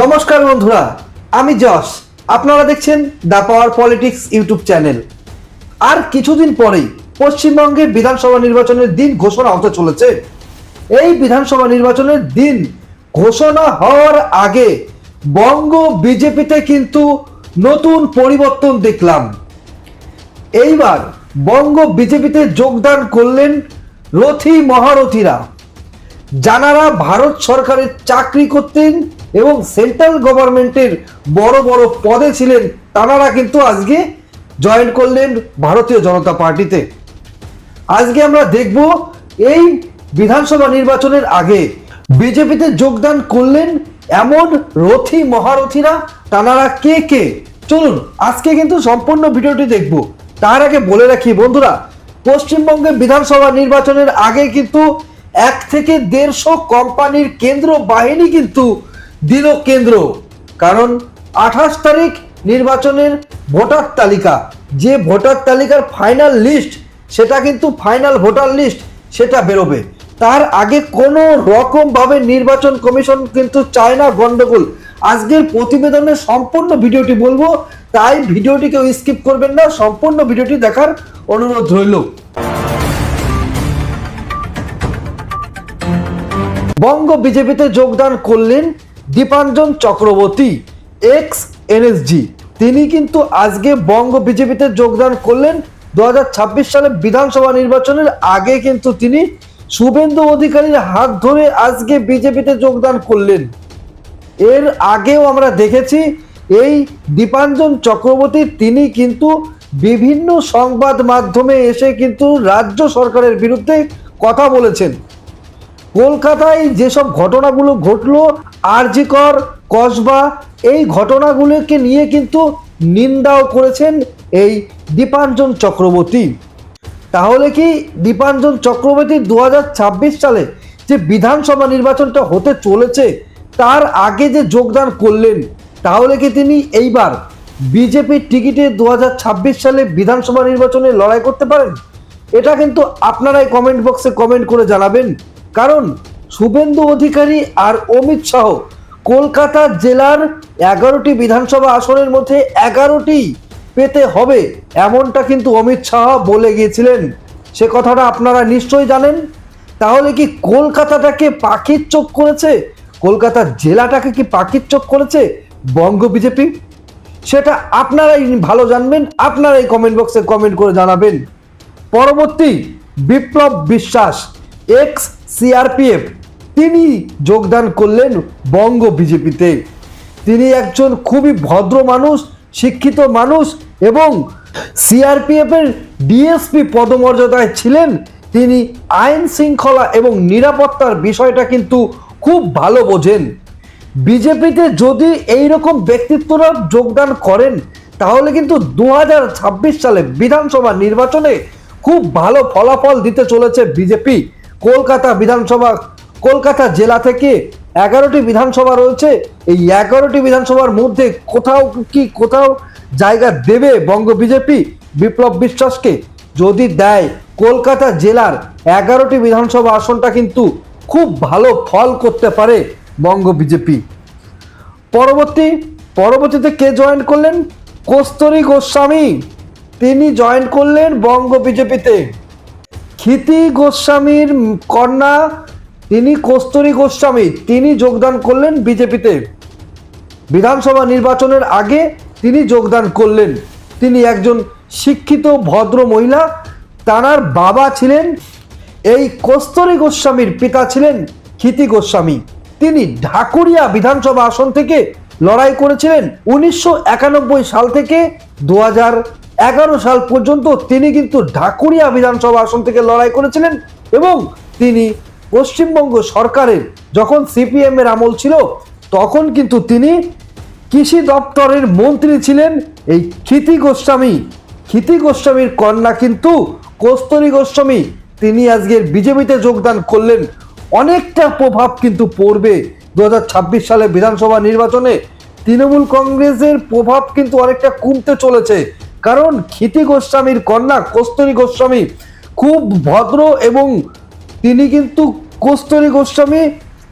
নমস্কার বন্ধুরা, আমি যশ। আপনারা দেখছেন the power politics YouTube channel. আর কিছুদিন পরেই পশ্চিমবঙ্গের বিধানসভা নির্বাচনের দিন ঘোষণা হতে চলেছে। এই বিধানসভা নির্বাচনের দিন ঘোষণা হওয়ার আগে বঙ্গ বিজেপিতে কিন্তু নতুন পরিবর্তন দেখলাম। এইবার বঙ্গ বিজেপিতে যোগদান করলেন রথী মহারথীরা। যারা ভারত সরকারের চাকরি করতেন এবং সেন্ট্রাল গভর্নমেন্টের বড় বড় পদে ছিলেন তারা কিন্তু আজকে জয়েন করলেন ভারতীয় জনতা পার্টিতে। আজকে আমরা দেখব এই বিধানসভা নির্বাচনের আগে বিজেপিতে যোগদান করলেন এমন রথী মহারথীরা তানারা কে কে? চলুন, আজকে কিন্তু সম্পূর্ণ ভিডিওটি দেখব। তার আগে বলে রাখি বন্ধুরা, পশ্চিমবঙ্গে বিধানসভা নির্বাচনের আগে কিন্তু এক থেকে দেড়শো কোম্পানির কেন্দ্র বাহিনী কিন্তু দিল কেন্দ্র, কারণ আঠাশ তারিখ নির্বাচনের ভোটার তালিকা। যে ভোটার তালিকার ফাইনাল লিস্ট সেটা কিন্তু ফাইনাল ভোটার লিস্ট সেটা বেরোবে। তার আগে কোনো রকমভাবে নির্বাচন কমিশন কিন্তু চায় না গণ্ডগোল আজকের প্রতিবেদনের সম্পূর্ণ ভিডিওটি বলব, তাই ভিডিওটি কেউ স্কিপ করবেন না, সম্পূর্ণ ভিডিওটি দেখার অনুরোধ রইল। বঙ্গ বিজেপিতে যোগদান করলেন দীপাঞ্জন চক্রবর্তী এক্স এনএসজি তিনি কিন্তু আজকে বঙ্গ বিজেপিতে যোগদান করলেন। দুহাজার ছাব্বিশ সালে বিধানসভা নির্বাচনের আগে কিন্তু তিনি শুভেন্দু অধিকারীর হাত ধরে আজকে বিজেপিতে যোগদান করলেন। এর আগেও আমরা দেখেছি, এই দীপাঞ্জন চক্রবর্তী তিনি কিন্তু বিভিন্ন সংবাদ মাধ্যমে এসে কিন্তু রাজ্য সরকারের বিরুদ্ধে কথা বলেছেন। কলকাতায় যেসব ঘটনাগুলো ঘটলো আরজিকর কসবা, এই ঘটনাগুলোকে নিয়ে কিন্তু নিন্দাও করেছেন এই দীপাঞ্জন চক্রবর্তী। তাহলে কি দীপাঞ্জন চক্রবর্তী দু হাজার ছাব্বিশ সালে যে বিধানসভা নির্বাচনটা হতে চলেছে, তার আগে যে যোগদান করলেন, তাহলে কি তিনি এইবার বিজেপির টিকিটে দু হাজার ছাব্বিশ সালে বিধানসভা নির্বাচনে লড়াই করতে পারেন? এটা কিন্তু আপনারাই কমেন্ট বক্সে কমেন্ট করে জানাবেন। কারণ শুভেন্দু অধিকারী আর অমিত শাহ। কলকাতা জেলার এগারোটি বিধানসভা আসনের মধ্যে এগারোটি পেতে হবে, এমনটা কিন্তু অমিত শাহ বলে গিয়েছিলেন। সে কথাটা আপনারা নিশ্চয়ই জানেন। তাহলে কি কলকাতাটাকে পাখির চোখ করেছে? কলকাতা জেলাটাকে কি পাখির চোখ করেছে? বঙ্গ বিজেপি সেটা আপনারাই ভালো জানবেন, আপনারাই কমেন্ট বক্সে কমেন্ট করে জানাবেন। পরবর্তী বিপ্লব বিশ্বাস এক্স সিআরপিএফ তিনি যোগদান করলেন বঙ্গ বিজেপিতে। তিনি একজন খুবই ভদ্র মানুষ, শিক্ষিত মানুষ এবং সিআরপিএফ এর ডিএসপি পদমর্যাদায় ছিলেন। তিনি আইন শৃঙ্খলা এবং নিরাপত্তার বিষয়টা কিন্তু খুব ভালো বোঝেন। বিজেপিতে যদি এই রকম ব্যক্তিত্বরা যোগদান করেন, তাহলে কিন্তু দু হাজার ছাব্বিশ সালে বিধানসভা নির্বাচনে খুব ভালো ফলাফল দিতে চলেছে বিজেপি। কলকাতা বিধানসভা কলকাতা জেলা থেকে এগারোটি বিধানসভা রয়েছে। এই এগারোটি বিধানসভার মধ্যে কোথাও কি কোথাও জায়গা দেবে বঙ্গ বিজেপি? বিপ্লব বিশ্বাসকে যদি দেয়, কলকাতা জেলার এগারোটি বিধানসভা আসনটা কিন্তু খুব ভালো ফল করতে পারে বঙ্গ বিজেপি। পরবর্তী, পরবর্তীতে কে জয়েন করলেন? কস্তরী গোস্বামী। তিনি জয়েন করলেন বঙ্গ বিজেপিতে। ক্ষিতি গোস্বামীর কন্যা তিনি কস্তরী গোস্বামী, তিনি যোগদান করলেন বিজেপিতে। বিধানসভা নির্বাচনের আগে তিনি যোগদান করলেন। তিনি একজন শিক্ষিত, ভদ্র মহিলা। তানার বাবা ছিলেন, এই কস্তরী গোস্বামীর পিতা ছিলেন ক্ষিতি গোস্বামী। তিনি ঢাকুরিয়া বিধানসভা আসন থেকে লড়াই করেছিলেন। উনিশশো একানব্বই সাল থেকে দু এগারো সাল পর্যন্ত তিনি কিন্তু ঢাকুরিয়া বিধানসভা আসন থেকে লড়াই করেছিলেন এবং তিনি পশ্চিমবঙ্গ সরকারের যখন সিপিএম এর আমল ছিল, তখন কিন্তু তিনি কৃষি দপ্তরের মন্ত্রী ছিলেন এই ক্ষিতি গোস্বামী। ক্ষিতি গোস্বামীর কন্যা কিন্তু কস্তরী গোস্বামী। তিনি আজকের বিজেপিতে যোগদান করলেন। অনেকটা প্রভাব কিন্তু পড়বে দু হাজার ছাব্বিশ সালে বিধানসভা নির্বাচনে। তৃণমূল কংগ্রেসের প্রভাব কিন্তু অনেকটা কমতে চলেছে। কারণ ক্ষিতি গোস্বামীর কন্যা কস্তরী গোস্বামী খুব ভদ্র এবং তিনি কিন্তু কস্তরী গোস্বামী,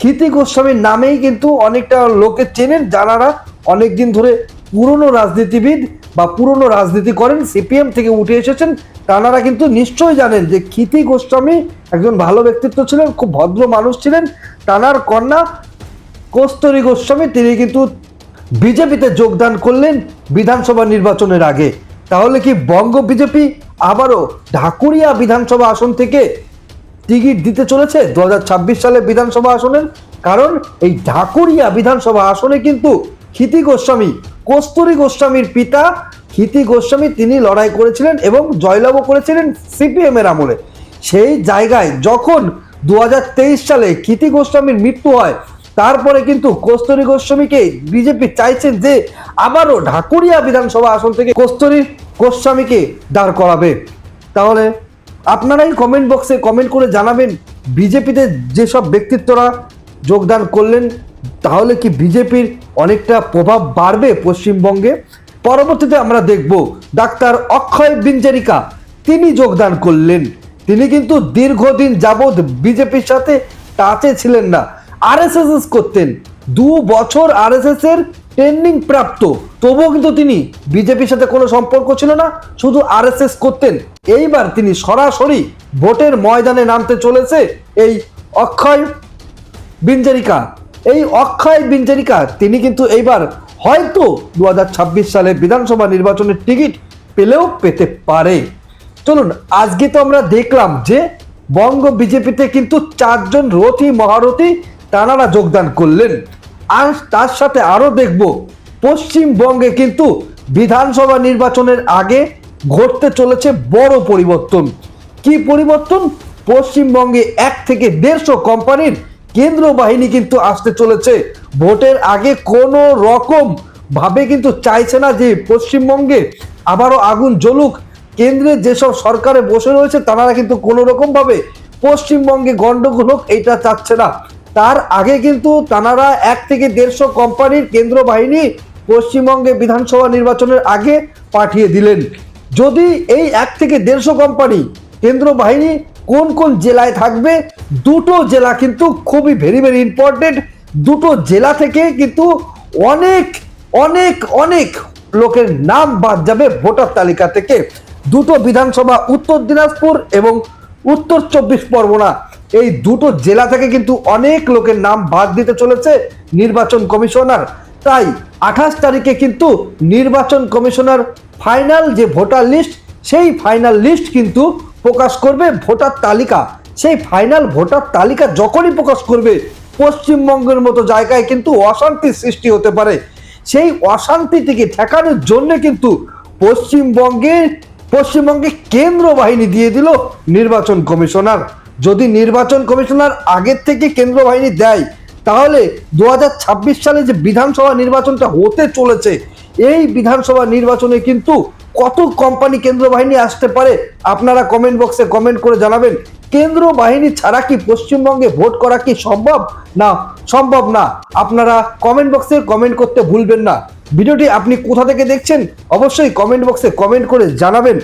ক্ষিতি গোস্বামীর নামেই কিন্তু অনেকটা লোকে চেনেন যারা অনেক দিন ধরে পুরনো রাজনীতিবিদ বা পুরনো রাজনীতি করেন, সিপিএম থেকে উঠে এসেছেন। তারা কিন্তু নিশ্চয়ই জানেন যে ক্ষিতি গোস্বামী একজন ভালো ব্যক্তিত্ব ছিলেন, খুব ভদ্র মানুষ ছিলেন। তানার কন্যা কস্তরী গোস্বামী, তিনি কিন্তু বিজেপিতে যোগদান করলেন বিধানসভা নির্বাচনের আগে। তাহলে কি বঙ্গ বিজেপি আবারও ঢাকুরিয়া বিধানসভা আসন থেকে টিকিট দিতে চলেছে দু হাজার ছাব্বিশ সালে বিধানসভা আসনের। কারণ এই ঢাকুরিয়া বিধানসভা আসনে কিন্তু ক্ষিতি গোস্বামী, কস্তুরী গোস্বামীর পিতা ক্ষিতি গোস্বামী তিনি লড়াই করেছিলেন এবং জয়লাভও করেছিলেন সিপিএম এর আমলে। সেই জায়গায় যখন দু হাজার তেইশ সালে ক্ষিতি গোস্বামীর মৃত্যু হয়, তারপরে কিন্তু কস্তুরী গোস্বামীকে বিজেপি চাইছেন যে আবারও ঢাকুরিয়া বিধানসভা আসন থেকে কস্তুরী গোস্বামীকে দাঁড় করাবে। তাহলে আপনারাই কমেন্ট বক্সে কমেন্ট করে জানাবেন, বিজেপিতে যেসব ব্যক্তিত্বরা যোগদান করলেন, তাহলে কি বিজেপির অনেকটা প্রভাব বাড়বে পশ্চিমবঙ্গে? পরবর্তীতে আমরা দেখব, ডাক্তার অক্ষয় বিঞ্জারিকা, তিনি যোগদান করলেন। তিনি কিন্তু দীর্ঘদিন যাবৎ বিজেপির সাথে টাচে ছিলেন না। আরএসএস করতেন। দু বছর আরএসএস এর ট্রেনিং প্রাপ্ত। তবুও কিন্তু তিনি বিজেপির সাথে কোনো সম্পর্ক ছিল না, শুধু আরএসএস করতেন। এইবার তিনি সরাসরি ভোটের ময়দানে নামতে চলেছে এই অক্ষয় বিঞ্জারিকা। এই অক্ষয় বিঞ্জারিকা, তিনি কিন্তু এইবার হয়তো দু হাজার ছাব্বিশ সালে বিধানসভা নির্বাচনের টিকিট পেলেও পেতে পারে। চলুন, আজকে তো আমরা দেখলাম যে বঙ্গ বিজেপিতে কিন্তু চারজন রথী, মহারথী তানারা যোগদান করলেন। আর তার সাথে আরও দেখব, পশ্চিমবঙ্গে কিন্তু বিধানসভা নির্বাচনের আগে ঘটতে চলেছে বড় পরিবর্তন। কি পরিবর্তন? পশ্চিমবঙ্গে এক থেকে দেড়শো কোম্পানির কেন্দ্র বাহিনী কিন্তু আসতে চলেছে। ভোটের আগে কোনো রকম ভাবে কিন্তু চাইছে না যে পশ্চিমবঙ্গে আবারও আগুন জ্বলুক। কেন্দ্রে যেসব সরকারে বসে রয়েছে, তারা কিন্তু কোনো রকম ভাবে পশ্চিমবঙ্গে গন্ডগোল হোক এটা চাচ্ছে না। তার আগে কিন্তু তানারা এক থেকে দেড়শো কোম্পানির কেন্দ্র বাহিনী পশ্চিমবঙ্গে বিধানসভা নির্বাচনের আগে পাঠিয়ে দিলেন। যদি এই এক থেকে দেড়শো কোম্পানি কেন্দ্র বাহিনী কোন কোন জেলায় থাকবে, দুটো জেলা কিন্তু খুবই ভেরি ভেরি ইম্পর্টেন্ট দুটো জেলা থেকে কিন্তু অনেক অনেক অনেক লোকের নাম বাদ যাবে ভোটার তালিকা থেকে। দুটো বিধানসভা, উত্তর দিনাজপুর এবং উত্তর চব্বিশ পরগনা। এই দুটো জেলা থেকে কিন্তু অনেক লোকের নাম বাদ দিতে চলেছে নির্বাচন কমিশনার। তাই আঠাশ তারিখে কিন্তু নির্বাচন কমিশনার ফাইনাল যে ভোটার লিস্ট, সেই ফাইনাল লিস্ট কিন্তু প্রকাশ করবে ভোটার তালিকা। সেই ফাইনাল ভোটার তালিকা যখনই প্রকাশ করবে, পশ্চিমবঙ্গের মতো জায়গায় কিন্তু অশান্তির সৃষ্টি হতে পারে। সেই অশান্তিটিকে ঠেকানোর জন্য কিন্তু পশ্চিমবঙ্গের পশ্চিমবঙ্গে কেন্দ্র বাহিনী দিয়ে দিল নির্বাচন কমিশনার। যদি নির্বাচন কমিশনার আগের থেকে কেন্দ্র বাহিনী দেয়, তাহলে দু হাজার ছাব্বিশ সালে যে বিধানসভা নির্বাচনটা হতে চলেছে, এই বিধানসভা নির্বাচনে কিন্তু কত কোম্পানি কেন্দ্র বাহিনী আসতে পারে, আপনারা কমেন্ট বক্সে কমেন্ট করে জানাবেন। কেন্দ্র বাহিনী ছাড়া কি পশ্চিমবঙ্গে ভোট করা কি সম্ভব? না সম্ভব না। আপনারা কমেন্ট বক্সে কমেন্ট করতে ভুলবেন না। ভিডিওটি আপনি কোথা থেকে দেখছেন, অবশ্যই কমেন্ট বক্সে কমেন্ট করে জানাবেন।